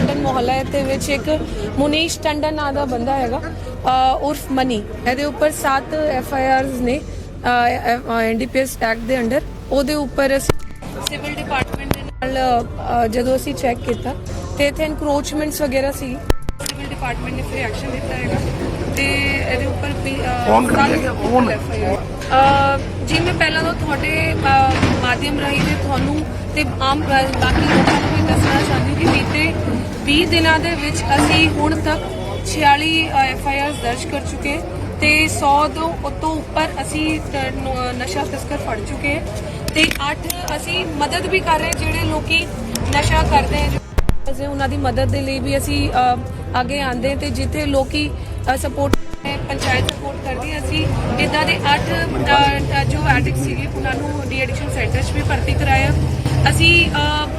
ਟੰਡਨ ਮੁਹੱਲਾ ਤੇ ਵਿੱਚ ਇੱਕ ਮੁਨੀਸ਼ ਟੰਡਨ ਨਾਂ ਦਾ ਬੰਦਾ ਹੈਗਾ ਉਰਫ ਮਨੀ। ਇਹਦੇ ਉੱਪਰ 7 ਐਫ ਆਈ ਆਰਸ ਨੇ ਐਨਡੀਪੀਐਸ ਐਕਟ ਦੇ ਅੰਡਰ। ਉਹਦੇ ਉੱਪਰ ਸਿਵਲ ਡਿਪਾਰਟਮੈਂਟ ਦੇ ਨਾਲ ਜਦੋਂ ਅਸੀਂ ਚੈੱਕ ਕੀਤਾ ਤੇ ਇੱਥੇ ਐਨਕਰੋਚਮੈਂਟਸ ਵਗੈਰਾ ਸੀ। ਸਿਵਲ ਡਿਪਾਰਟਮੈਂਟ ਨੇ ਫਿਰ ਐਕਸ਼ਨ ਲਿੱਤਾ ਹੈਗਾ। ਤੇ ਇਹਦੇ ਉੱਪਰ ਵੀ ਕੌਣ ਕਰੀ ਹੈ? ਕੌਣ? ਜੀ ਮੈਂ ਪਹਿਲਾਂ ਤਾਂ ਤੁਹਾਡੇ ਮਾਧਿਅਮ ਰਾਹੀਂ ਤੇ ਤੁਹਾਨੂੰ ਤੇ ਆਮ ਬਾਕੀ ਲੋਕਾਂ ਨੂੰ ਵੀ ਦੱਸਣਾ ਚਾਹੁੰਦੀ ਕਿ 20 ਦਿਨਾਂ ਦੇ ਵਿੱਚ ਅਸੀਂ ਹੁਣ ਤੱਕ 46 ਐਫ ਆਈ ਆਰ ਦਰਜ ਕਰ ਚੁੱਕੇ ਤੇ 100 ਤੋਂ ਉਤੋਂ ਉੱਪਰ ਅਸੀਂ ਨਸ਼ਾ ਤਸਕਰ ਫੜ ਚੁੱਕੇ ਹਾਂ ਤੇ 8 ਅਸੀਂ ਮਦਦ ਵੀ ਕਰ ਰਹੇ ਜਿਹੜੇ ਲੋਕੀ ਨਸ਼ਾ ਕਰਦੇ ਹੈ, ਜੋ ਅਸੀਂ ਉਹਨਾਂ ਦੀ ਮਦਦ ਦੇ ਲਈ ਵੀ ਅਸੀਂ ਅੱਗੇ ਆਂਦੇ ਤੇ ਜਿੱਥੇ ਲੋਕੀ ਸਪੋਰਟ ਪੰਚਾਇਤ ਸਪੋਰਟ ਕਰਦੀ ਅਸੀਂ ਇਦਾਂ ਦੇ 8 ਐਡਿਕਟ ਸੀਗੇ ਉਹਨਾਂ ਨੂੰ ਡੀ ਸੈਂਟਰ 'ਚ ਵੀ ਭਰਤੀ ਕਰਾਇਆ। ਅਸੀਂ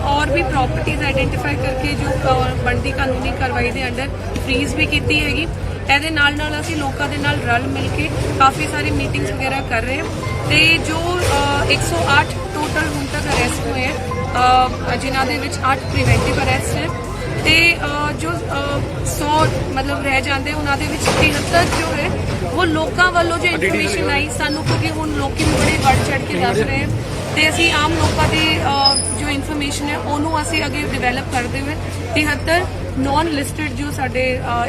ਔਰ ਵੀ ਪ੍ਰਾਪਰਟੀਆਂ ਆਈਡੈਂਟੀਫਾਈ ਕਰਕੇ ਜੋ ਬਣਦੀ ਕਾਨੂੰਨੀ ਕਾਰਵਾਈ ਦੇ ਅੰਡਰ ਫ੍ਰੀਜ਼ ਵੀ ਕੀਤੀ ਹੈਗੀ। ਇਹਦੇ ਨਾਲ ਨਾਲ ਅਸੀਂ ਲੋਕਾਂ ਦੇ ਨਾਲ ਰਲ ਮਿਲ ਕੇ ਕਾਫੀ ਸਾਰੀ ਮੀਟਿੰਗਸ ਵਗੈਰਾ ਕਰ ਰਹੇ ਹਾਂ। ਤੇ ਜੋ ਅ, 108 ਟੋਟਲ ਹੁਣ ਤੱਕ ਅਰੈਸਟ ਹੋਏ ਹੈ ਜਿਨ੍ਹਾਂ ਦੇ ਵਿੱਚ 8 ਪ੍ਰੀਵੈਂਟਿਵ ਅਰੈਸਟ ਹੈ। ਤੇ ਜੋ 100 ਮਤਲਬ ਰਹਿ ਜਾਂਦੇ ਉਹਨਾਂ ਦੇ ਵਿੱਚ 73 ਜੋ ਹੈ ਉਹ ਲੋਕਾਂ ਵੱਲੋਂ ਜੋ ਇਨਫੋਰਮੇਸ਼ਨ ਆਈ ਸਾਨੂੰ ਕਿਉਂਕਿ ਹੁਣ ਲੋਕੀ ਬੜੇ ਵੱਧ ਚੜ ਕੇ ਦੱਸ ਰਹੇ ਹਨ। ਤੇ ਅਸੀਂ ਆਮ ਲੋਕਾਂ ਦੀ ਜੋ ਇਨਫੋਰਮੇਸ਼ਨ ਹੈ ਉਹਨੂੰ ਅਸੀਂ ਅੱਗੇ ਡਿਵੈਲਪ ਕਰਦੇ ਹੋਏ 73 ਨਾਨ ਲਿਸਟਡ ਜੋ ਸਾਡੇ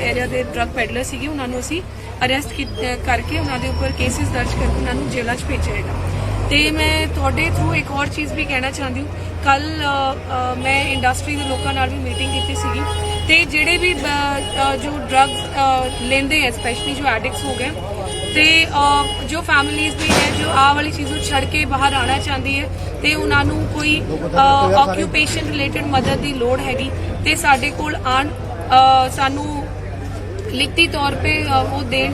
ਏਰੀਆ ਦੇ ਡਰੱਗ ਪੈਡਲਰ ਸੀਗੇ ਉਹਨਾਂ ਨੂੰ ਅਸੀਂ ਅਰੈਸਟ ਕਰਕੇ ਉਹਨਾਂ ਦੇ ਉੱਪਰ ਕੇਸਿਸ ਦਰਜ ਕਰਕੇ ਉਹਨਾਂ ਨੂੰ ਜੇਲ੍ਹਾਂ 'ਚ ਭੇਜਿਆ ਹੈਗਾ। ਤੇ ਮੈਂ ਤੁਹਾਡੇ ਥਰੂ ਇੱਕ ਹੋਰ ਚੀਜ਼ ਵੀ ਕਹਿਣਾ ਚਾਹੁੰਦੀ ਹਾਂ। ਕੱਲ ਮੈਂ ਇੰਡਸਟਰੀ ਦੇ ਲੋਕਾਂ ਨਾਲ ਵੀ ਮੀਟਿੰਗ ਕੀਤੀ ਸੀਗੀ। ਤੇ ਜਿਹੜੇ ਵੀ ਜੋ ਡਰੱਗਸ ਲੈਂਦੇ ਐ ਸਪੈਸ਼ਲੀ ਜੋ ਐਡਿਕਟਸ ਹੋ ਗਏ, ਤੇ ਜੋ ਫੈਮਿਲੀਜ਼ ਵੀ ਹੈ ਜੋ ਆਹ ਵਾਲੀ ਚੀਜ਼ ਨੂੰ ਛੱਡ ਕੇ ਬਾਹਰ ਆਉਣਾ ਚਾਹੁੰਦੀ ਹੈ, ਤੇ ਉਹਨਾਂ ਨੂੰ ਕੋਈ ਆਕਿਊਪੇਸ਼ਨ ਰਿਲੇਟਡ ਮਦਦ ਦੀ ਲੋੜ ਹੈਗੀ, ਤੇ ਸਾਡੇ ਕੋਲ ਆਣ ਸਾਨੂੰ ਲਿਖਤੀ ਤੌਰ ਤੇ ਉਹ ਦੇਣ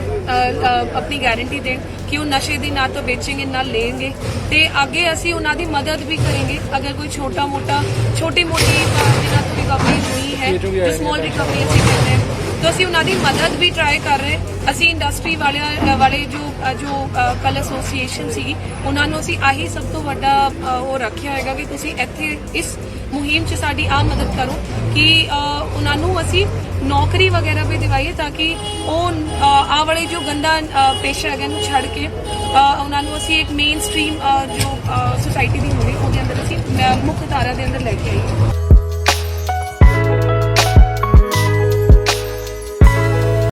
ਆਪਣੀ ਗਾਰੰਟੀ ਦੇਣ ਕਿ ਉਹ ਨਸ਼ੇ ਦੀ ਨਾ ਤੋਂ ਵੇਚेंगे ਨਾ ਲੈਣਗੇ ਤੇ ਅੱਗੇ ਅਸੀਂ ਉਹਨਾਂ ਦੀ ਮਦਦ ਵੀ ਕਰਾਂਗੇ। ਅਗਰ ਕੋਈ ਛੋਟਾ ਮੋਟਾ ਛੋਟੀ ਮੋਟੀ ਜਿਹਨਾਂ ਤੋਂ ਰਿਕਵਰੀ ਹੋਈ ਹੈ ਜੋ ਸਮਾਲ ਰਿਕਵਰੀ ਅਸੀਂ ਕਰਦੇ ਹਾਂ। ਤਾਂ ਅਸੀਂ ਉਹਨਾਂ ਦੀ ਮਦਦ ਵੀ ਟਰਾਈ ਕਰ ਰਹੇ। ਅਸੀਂ ਇੰਡਸਟਰੀ ਵਾਲਿਆਂ ਵਾਲੇ ਜੋ ਜੋ ਕਲ ਐਸੋਸੀਏਸ਼ਨ ਸੀ ਉਹਨਾਂ ਨੂੰ ਅਸੀਂ ਆਹੀ ਸਭ ਤੋਂ ਵੱਡਾ ਉਹ ਰੱਖਿਆ ਹੋਏਗਾ ਕਿ ਤੁਸੀਂ ਇੱਥੇ ਇਸ ਮੁਹਿੰਮ 'ਚ ਸਾਡੀ ਆ ਮਦਦ ਕਰੋ ਕਿ ਉਹਨਾਂ ਨੂੰ ਅਸੀਂ ਨੌਕਰੀ ਵਗੈਰਾ ਵੀ ਦਿਵਾਈਏ ਤਾਂ ਕਿ ਉਹ ਅ, ਆਹ ਵਾਲੇ ਜੋ ਗੰਦਾ ਪੇਸ਼ਾ ਹੈਗਾ ਨੂੰ ਛੱਡ ਕੇ ਉਹਨਾਂ ਨੂੰ ਅਸੀਂ ਇੱਕ ਮੇਨ ਸਟ੍ਰੀਮ ਜੋ ਸੋਸਾਇਟੀ ਦੀ ਹੋਣੀ ਉਹਦੇ ਅੰਦਰ ਅਸੀਂ ਮੁੱਖ ਧਾਰਾ ਦੇ ਅੰਦਰ ਲੈ ਕੇ ਆਈਏ।